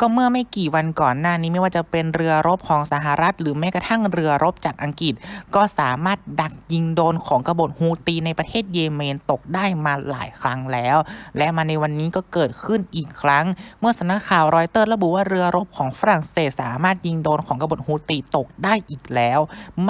ก็เมื่อไม่กี่วันก่อนหน้านี้ไม่ว่าจะเป็นเรือรบของสหรัฐ หรือแม้กระทั่งเรือรบจากอังกฤษ ก็สามารถดักยิงโดนของกบฏฮูตีในประเทศเยเมนตกได้มาหลายครั้งแล้ว และมาในวันนี้ก็เกิดขึ้นอีกครั้ง เมื่อสำนักข่าวรอยเตอร์ระบุว่าเรือรบของฝรั่งเศสสามารถยิงโดนของกบฏฮูตีตกได้อีกแล้ว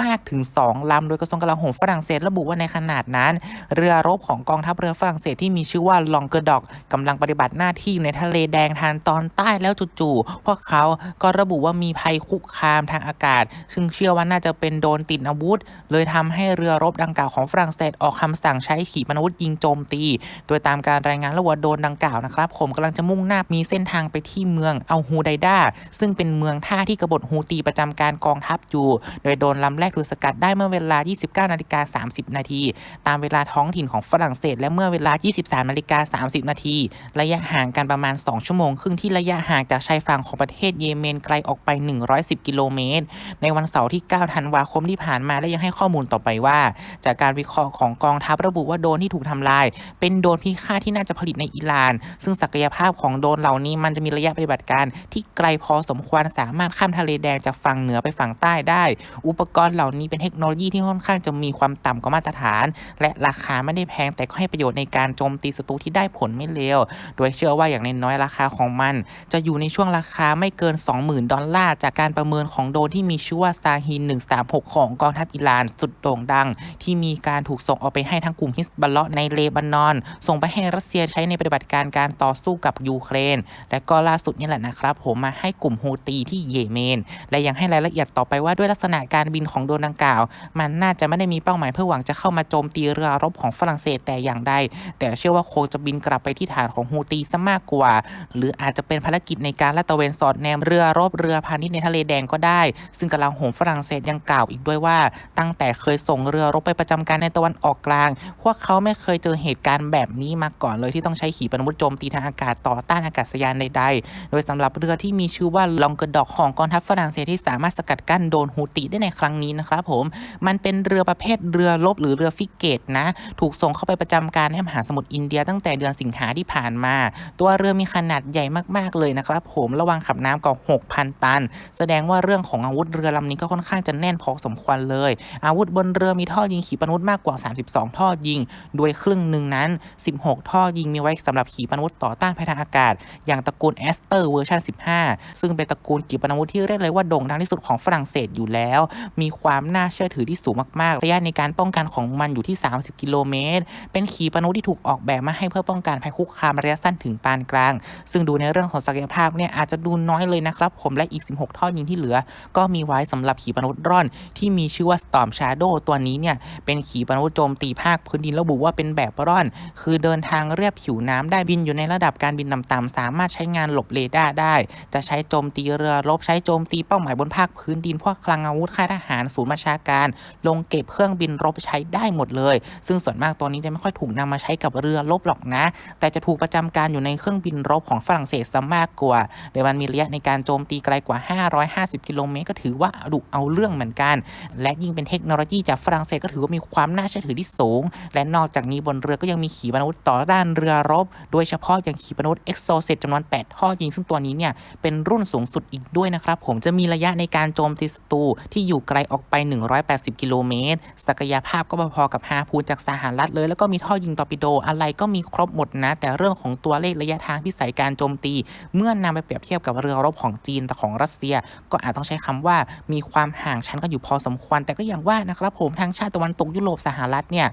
มากถึง 2ลำโดยกระทรวงกลาโหมฝรั่งเศสระบุว่าในขนาดนั้น เรือรบของกองทัพเรือฝรั่งเศสที่มีชื่อว่าลองเกอร์ดอกกำลังปฏิบัติหน้าที่ในทะเลแดงทางตอนใต้แล้วจู่ๆพวกเขาก็ระบุว่ามีภัยคุกคามทางอากาศ ซึ่งเชื่อว่าน่าจะเป็นโดนติดอาวุธ เลยทำให้เรือรบดังกล่าวของฝรั่งเศสออกคำสั่งใช้ขีปนาวุธยิงโจมตี โดยตามการรายงานระว่าโดนดังกล่าวนะครับ ผมกำลังจะมุ่งหน้ามีเส้นทางไปที่เมืองอัลฮูไดดาซึ่งเป็นเมืองท่าที่กบฏฮูตีประจำการกองทัพอยู่ โดยโดนลำแรกถูกสกัดได้เมื่อเวลา 29นาฬิกา30 นาที ตามเวลาท้องถิ่นของฝรั่งเศส และเมื่อเวลา 23นาฬิกา30 นาที ระยะห่างกันประมาณ 2 ชั่วโมงครึ่งที่ระยะห่างจากชายฝั่งของประเทศเยเมนไกลออกไป 110 กิโลเมตร ในวันเสาร์ที่ 9 ธันวาคมที่ผ่านมาและยังให้ข้อมูลต่อไปว่า จากการวิเคราะห์ของกองทัพระบุว่าโดรนที่ถูกทำลาย เป็นโดรนพิฆาตที่น่าจะผลิตในอิหร่าน ซึ่งศักยภาพของโดรนเหล่านี้มันจะมีระยะปฏิบัติการที่ไกลพอสมควรสามารถข้ามทะเลแดงจากฝั่งเหนือไปฝั่งใต้ได้ อุปกรณ์เหล่านี้เป็นเทคโนโลยีที่ค่อนข้างจะมีความต่ำกว่ามาตรฐาน และราคาไม่ได้แพงแต่ก็ให้ประโยชน์ในการโจมตีศัตรูที่ได้ผลไม่เลวโดยเชื่อว่าอย่างน้อยราคาของมัน จะอยู่ในช่วงราคาไม่เกิน 20,000 ดอลลาร์ จากการประเมินของโดนที่มีชื่อว่าซาฮิน 136 ของกองทัพอิหร่านสุดโด่งดัง ที่มีการถูกส่งออกไปให้ทั้งกลุ่มฮิสบัลเลาะในเลบานอน ส่งไปให้รัสเซียใช้ในปฏิบัติการการต่อสู้กับยูเครน และก็ล่าสุดนี่แหละนะครับ ผมมาให้กลุ่มฮูตีที่เยเมน และยังให้รายละเอียดต่อไปว่าด้วยลักษณะการบินของโดนดังกล่าว มันน่าจะไม่ได้มีเป้าหมายเพื่อหวังจะเข้ามาโจมตีเรือรบของฝรั่งเศสแต่อย่างใดแต่เชื่อว่าคงจะบินกลับไปที่ฐานของฮูตีซะมากกว่า หรืออาจจะเป็นภารกิจในการลาดตระเวนสอดแนมเรือรบเรือพาณิชย์ในทะเลแดงก็ได้ ซึ่งกำลังโหมฝรั่งเศสยังกล่าวอีกด้วยว่า ตั้งแต่เคยส่งเรือรบไปประจำการในตะวันออกกลาง พวกเขาไม่เคยเจอเหตุการณ์แบบนี้มาก่อนเลยที่ต้องใช้ขีปนาวุธโจมตีทางอากาศต่อต้านอากาศยานใดๆ โดยสำหรับเรือที่มีชื่อว่าลองเกอร์ดอกของกองทัพฝรั่งเศสที่สามารถสกัดกั้นโดนฮูติได้ในครั้งนี้นะครับผม มันเป็นเรือประเภทเรือรบหรือเรือฟิกเกตนะ ถูกส่งเข้าไปประจำการในมหาสมุทรอินเดียตั้งแต่เดือนสิงหาที่ผ่านมา ตัวเรือมีขนาดใหญ่มากๆเลยนะครับผผมระวังขับน้ำกว่า6,000 ตัน แสดงว่าเรื่องของอาวุธเรือลำนี้ก็ค่อนข้างจะแน่นพอสมควรเลย อาวุธบนเรือมีท่อยิงขีปนาวุธมากกว่า 32 ท่อยิง โดยครึ่งหนึ่งนั้น 16 ท่อยิงมีไว้สำหรับขีปนาวุธต่อต้านภัยทางอากาศ อย่างตระกูลแอสเตอร์เวอร์ชัน15 ซึ่งเป็นตระกูลขีปนาวุธที่เรียกเลยว่าโด่งดังที่สุดของฝรั่งเศสอยู่แล้ว มีความน่าเชื่อถือที่สูงมากๆ ระยะในการป้องกันของมันอยู่ที่ 30 กิโลเมตร เป็นขีปนาวุธที่ถูกออกแบบมาให้เพื่อป้องกันภัยคุกคามระยะสั้นถึงปานกลาง ซึ่งดูในเรื่องของศักยภาพเนี่ยอาจจะดูน้อยเลยนะครับผมและอีก 16 ท่อยิงที่เหลือ ก็มีไว้สำหรับขีปนาวุธร่อน ที่มีชื่อว่า Storm Shadow ตัวนี้เนี่ยเป็นขีปนาวุธโจมตีภาคพื้นดินระบุว่าเป็นแบบร่อน คือเดินทางเรียบผิวน้ำได้บินอยู่ในระดับการบินต่ำๆสามารถใช้งานหลบเรดาร์ได้ จะใช้โจมตีเรือรบใช้โจมตีเป้าหมายบนภาคพื้นดินพวกคลังอาวุธค่ายทหารศูนย์บัญชาการ ลงเก็บเครื่องบินรบใช้ได้หมดเลย ซึ่งส่วนมากตัวนี้จะไม่ค่อยถูกนำมาใช้กับเรือรบหรอกนะ แต่จะถูกประจำการอยู่ในเครื่องบินรบของฝรั่งเศสซะมากกว่าโดยมันมีระยะในการโจมตีไกลกว่า 550 กิโลเมตร ก็ถือว่าดุเอาเรื่องเหมือนกัน และยิ่งเป็นเทคโนโลยีจากฝรั่งเศสก็ถือว่ามีความน่าเชื่อถือที่สูง และนอกจากนี้บนเรือก็ยังมีขีปนาวุธต่อด้านเรือรบ โดยเฉพาะอย่างขีปนาวุธเอ็กโซเซตจำนวน 8 ท่อยิง ซึ่งตัวนี้เนี่ยเป็นรุ่นสูงสุดอีกด้วยนะครับผมจะมีระยะในการโจมตีศัตรูที่อยู่ไกลออกไป 180 กิโลเมตร ศักยภาพก็พอๆกับฮาพูนจากสหรัฐเลย แล้วก็มีท่อยิงตอร์ปิโดอะไรก็มีครบหมดนะ แต่เรื่องของตัวเลขระยะทางพิสัยการโจมตี เมื่อนำไปเปรียบเทียบกับเรือรบของจีนของรัสเซีย ก็อาจต้องใช้คำว่ามีความห่างชั้นกันอยู่พอสมควร แต่ก็อย่างว่านะครับผมทางชาติตะวันตกยุโรปสหรัฐเนี่ย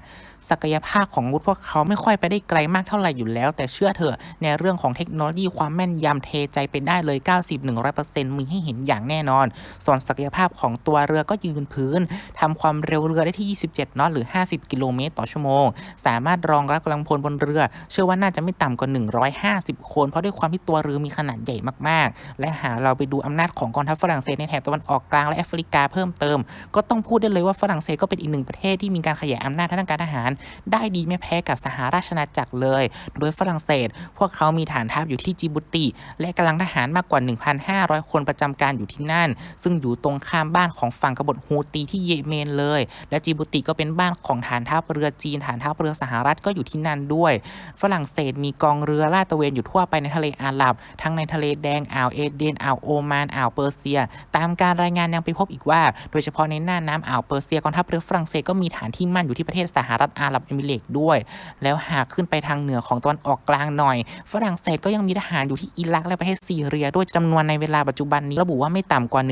ศักยภาพของอาวุธพวกเขาไม่ค่อยไปได้ไกลมากเท่าไหร่อยู่แล้ว แต่เชื่อเถอะในเรื่องของเทคโนโลยีความแม่นยำเทใจไปได้เลย 90-100%มีให้เห็นอย่างแน่นอน ส่วนศักยภาพของตัวเรือก็ยืนพื้นทำความเร็วเรือได้ที่ 27 นอตหรือ 50 กิโลเมตรต่อชั่วโมง สามารถรองรับกำลังพลบนเรือ เชื่อว่าน่าจะไม่ต่ำกว่า 150 คน เพราะด้วยความที่ตัวเรือมีขนาดใหญ่มาก ๆ และหากเราไปดูอำนาจของกองทัพฝรั่งเศสในแถบตะวันออกกลางและแอฟริกาเพิ่มเติม ก็ต้องพูดได้เลยว่าฝรั่งเศสก็เป็นอีกหนึ่งประเทศที่มีการขยายอำนาจทางการทหาร ได้ดีไม่แพ้กับสหราชอาณาจักรเลย โดยฝรั่งเศส พวกเขามีฐานทัพอยู่ที่จิบูติ และกำลังทหารมากกว่า 1,500 คนประจำการอยู่ที่นั่น ซึ่งอยู่ตรงข้ามบ้านของฝั่งกบฏฮูตีที่เยเมนเลย และจิบูติก็เป็นบ้านของฐานทัพเรือจีน ฐานทัพเรือสหรัฐก็อยู่ที่นั่นด้วย ฝรั่งเศสมีกองเรือลาดตระเวนอยู่ทั่วไปในทะเลอาหรับ ทั้งในทะเลเลแดงอ่าวเอเดนอ่าวโอมานอ่าวเปอร์เซีย ตามการรายงานยังไปพบอีกว่า โดยเฉพาะในหน่านน้ำอ่าวเปอร์เซียกองทัพเรือฝรั่งเศสก็มีฐานที่มั่นอยู่ที่ประเทศสหรัฐอาหรับเอมิเรตส์ด้วย แล้วหากขึ้นไปทางเหนือของตะวันออกกลางหน่อย ฝรั่งเศสก็ยังมีทหารอยู่ที่อิรักและประเทศซีเรีย ด้วยจำนวนในเวลาปัจจุบันนี้ระบุว่าไม่ต่ำกว่า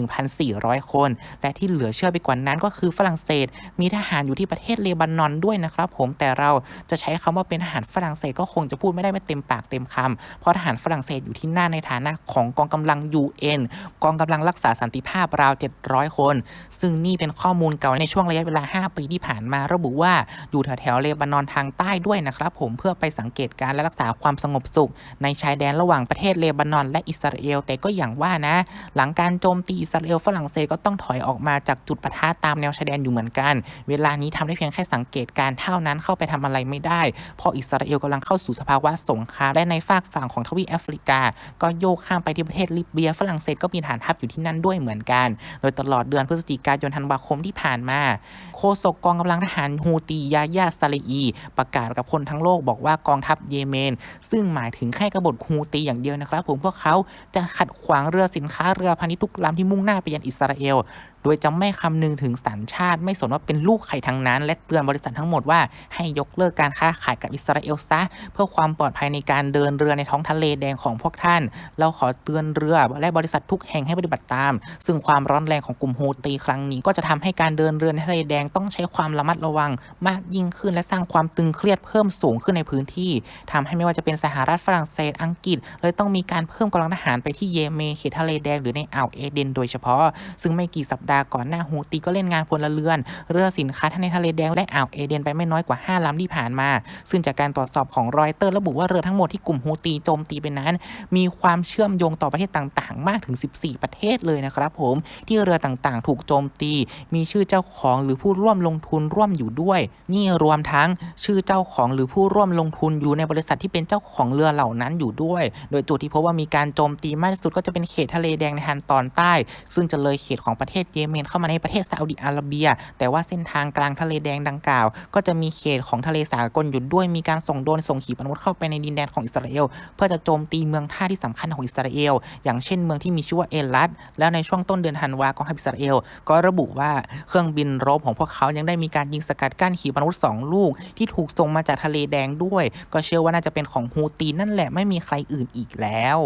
1,400 คน และที่เหลือเชื่อไปกว่านั้นก็คือฝรั่งเศส มีทหารอยู่ที่ประเทศเลบานอนด้วยนะครับ ผมแต่เราจะใช้คำว่าเป็นทหารฝรั่งเศสก็คงจะพูดไม่ได้ไม่เต็มปากเต็มคำเพราะทหารฝรั่งเศสอยู่ที่น่าในฐานะ ของกองกำลัง UN กองกำลังรักษาสันติภาพราว 700 คน ซึ่งนี่เป็นข้อมูลเก่าในช่วงระยะเวลา 5 ปีที่ผ่านมาระบุว่าอยู่แถวๆเลบานอนทางใต้ด้วยนะครับผมเพื่อไปสังเกตการณ์และรักษาความสงบสุข ในชายแดนระหว่างประเทศเลบานอนและอิสราเอล แต่ก็อย่างว่านะ หลังการโจมตีอิสราเอลฝรั่งเศสก็ต้องถอยออกมาจากจุดปะทะตามแนวชายแดนอยู่เหมือนกัน เวลานี้ทำได้เพียงแค่สังเกตการณ์เท่านั้นเข้าไปทำอะไรไม่ได้ เพราะอิสราเอลกำลังเข้าสู่สภาวะสงครามและในฝากฝั่งของทวีปแอฟริกา ก็โยลข้ามไปที่ประเทศลิเบียฝรั่งเศสก็มีฐานทัพอยู่ที่นั่นด้วยเหมือนกัน โดยตลอดเดือนพฤศจิกายนธันวาคมที่ผ่านมา โคศกกองกำลังทหารฮูตียายาซาเลอี ประกาศกับคนทั้งโลกบอกว่ากองทัพเยเมน ซึ่งหมายถึงแค่กบฏฮูตีอย่างเดียวนะครับ ผมพวกเขาจะขัดขวางเรือสินค้าเรือพาณิชย์ทุกลำที่มุ่งหน้าไปยังอิสราเอลโดยจะไม่คำนึงถึงสัญชาติ ไม่สนว่าเป็นลูกใครทั้งนั้น และเตือนบริษัททั้งหมดว่าให้ยกเลิกการค้าขายกับอิสราเอลซะ เพื่อความปลอดภัยในการเดินเรือในท้องทะเลแดงของพวกท่าน เราขอเตือนเรือและบริษัททุกแห่งให้ปฏิบัติตาม ซึ่งความร้อนแรงของกลุ่มฮูตีครั้งนี้ก็จะทำให้การเดินเรือในทะเลแดงต้องใช้ความระมัดระวัง มากยิ่งขึ้นและสร้างความตึงเครียดเพิ่มสูงขึ้นในพื้นที่ทำให้ไม่ว่าจะเป็นสหรัฐฝรั่งเศสอังกฤษ เลยต้องมีการเพิ่มกำลังทหารไปที่เยเมนเขตทะเลแดงหรือในอ่าวเอเดน โดยเฉพาะ ซึ่งไม่กี่สัปดาห์ก่อนหน้าฮูตีก็เล่นงานพลเรือน เรือสินค้าทั้งในทะเลแดงและอ่าวเอเดนไปไม่น้อยกว่า 5ลำที่ผ่านมา ซึ่งจากการตรวจสอบของรอยเตอร์ระบุว่าเรือทั้งหมดที่กลุ่มฮูตีโจมตีไปนั้น มีความเชื่อมโยงต่อประเทศต่างๆ มากถึง 14 ประเทศเลยนะครับผมที่เรือต่างๆ ถูกโจมตี มีชื่อเจ้าของหรือผู้ร่วมลงทุนร่วมอยู่ด้วย นี่รวมทั้งชื่อเจ้าของหรือผู้ร่วมลงทุนอยู่ในบริษัทที่เป็นเจ้าของเรือเหล่านั้นอยู่ด้วย โดยจุดที่พบว่ามีการโจมตีมากที่สุดก็จะเป็นเขตทะเลแดงในทางตอนใต้ ซึ่งจะเลยเขตของประเทศเยเมนเข้ามาในประเทศซาอุดิอาระเบีย แต่ว่าเส้นทางกลางทะเลแดงดังกล่าว ก็จะมีเขตของทะเลสากลอยู่ด้วยมีการส่งโดรนส่งขีปนาวุธเข้าไปในดินแดนของอิสราเอล เพื่อจะโจมตีเมืองท่าที่สำคัญของอิสราเอล อย่างเช่นเมืองที่มีชื่อว่าเอลัดแล้วในช่วงต้นเดือนธันวากองทัพอิสราเอล ก็ระบุว่าเครื่องบินรบของพวกเขายังได้มีการยิงสกัดกั้นขีปนาวุธสองลูก ที่ถูกส่งมาจากทะเลแดงด้วย ก็เชื่อว่าน่าจะเป็นของฮูตีนั่นแหละไม่มีใครอื่นอีกแล้ว